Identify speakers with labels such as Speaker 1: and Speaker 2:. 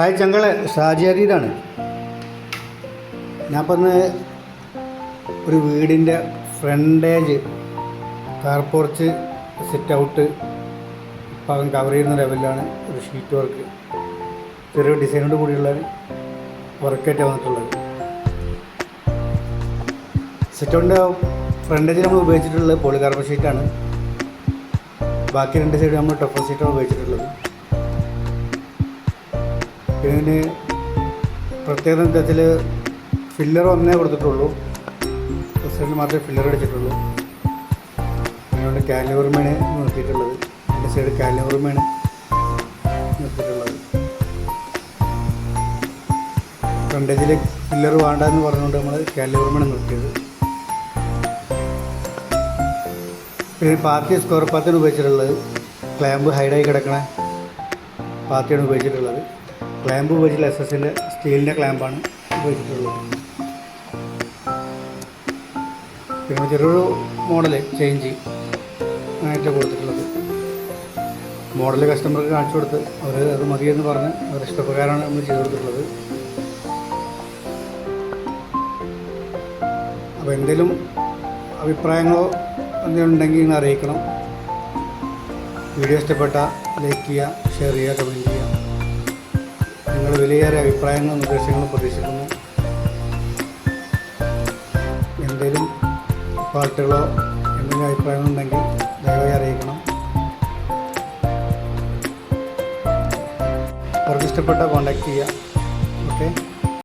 Speaker 1: Hi ചങ്കളെ Shaji അരീതാണ് ഞാൻ പറഞ്ഞ ഒരു വീടിന്റെ frontage car porch sit out ഭാഗം കവർ ചെയ്യുന്ന ലെവലിലാണ് ഒരു ഷീറ്റ് വർക്ക് ചെറിയ ഡിസൈനോട് കൂടിയുള്ള വർക്കായിട്ട് വന്നിട്ടുള്ളത്. സിറ്റ് ഔട്ടിന്റെ ഫ്രണ്ടേജ് നമ്മൾ ഉപയോഗിച്ചിട്ടുള്ളത് പോളികാർബൺ ഷീറ്റാണ് ബാക്കി രണ്ട് സൈഡ് നമ്മൾ ടഫർ ഷീറ്റാണ് ഉപയോഗിച്ചിട്ടുള്ളത്. ഇതിന് പ്രത്യേകത എന്താ വെച്ചാൽ ഫില്ലർ ഒന്നേ കൊടുത്തിട്ടുള്ളൂ. പ്രസിഡന്റ് മാത്രമേ ഫില്ലർ അടിച്ചിട്ടുള്ളൂ. അതുകൊണ്ട് കാലിവർമയാണ് നിർത്തിയിട്ടുള്ളത്. എന്റെ സൈഡ് കാലിവർമയാണ് നിർത്തിയിട്ടുള്ളത്. ഫ്രണ്ടേജിൽ ഫില്ലർ വേണ്ട എന്ന് പറഞ്ഞുകൊണ്ട് നമ്മൾ കാലിവർമയാണ് നിർത്തിയത്. പിന്നെ പാത്തി സ്ക്വയർ പാത്തിയാണ് ഉപയോഗിച്ചിട്ടുള്ളത്. ക്ലാമ്പ് ഹൈഡായി കിടക്കണ പാർട്ടിയാണ് ഉപയോഗിച്ചിട്ടുള്ളത്. ക്ലാമ്പ് ഉപയോഗിച്ചില്ല എസ് എസിന്റെ സ്റ്റീലിന്റെ ക്ലാമ്പാണ് ഉപയോഗിച്ചിട്ടുള്ളത്. പിന്നെ ചെറിയൊരു മോഡൽ ചേഞ്ച് ആയിട്ട് കൊടുത്തിട്ടുള്ളത്. മോഡൽ കസ്റ്റമർക്ക് കാണിച്ചു കൊടുത്ത് അവർ അത് മതിയെന്ന് പറഞ്ഞ് അവർ ഇഷ്ടപ്രകാരമാണ് നമ്മൾ ചെയ്തു കൊടുത്തിട്ടുള്ളത്. അപ്പോൾ എന്തെങ്കിലും അഭിപ്രായങ്ങളോ എന്തെങ്കിലും ഉണ്ടെങ്കിൽ നിങ്ങൾ അറിയിക്കണം. വീഡിയോ ഇഷ്ടപ്പെട്ട ലൈക്ക് ചെയ്യുക ഷെയർ ചെയ്യുക കമന്റ് ചെയ്യുക. നിങ്ങൾ വിലയേറിയ അഭിപ്രായങ്ങളും നിർദ്ദേശങ്ങളും പ്രതീക്ഷിക്കുന്നു. എന്തെങ്കിലും പാട്ടുകളോ എന്തെങ്കിലും അഭിപ്രായങ്ങളുണ്ടെങ്കിൽ ദയവായി അറിയിക്കണം. അവർക്ക് ഇഷ്ടപ്പെട്ട കോണ്ടാക്ട് ചെയ്യുക ഓക്കെ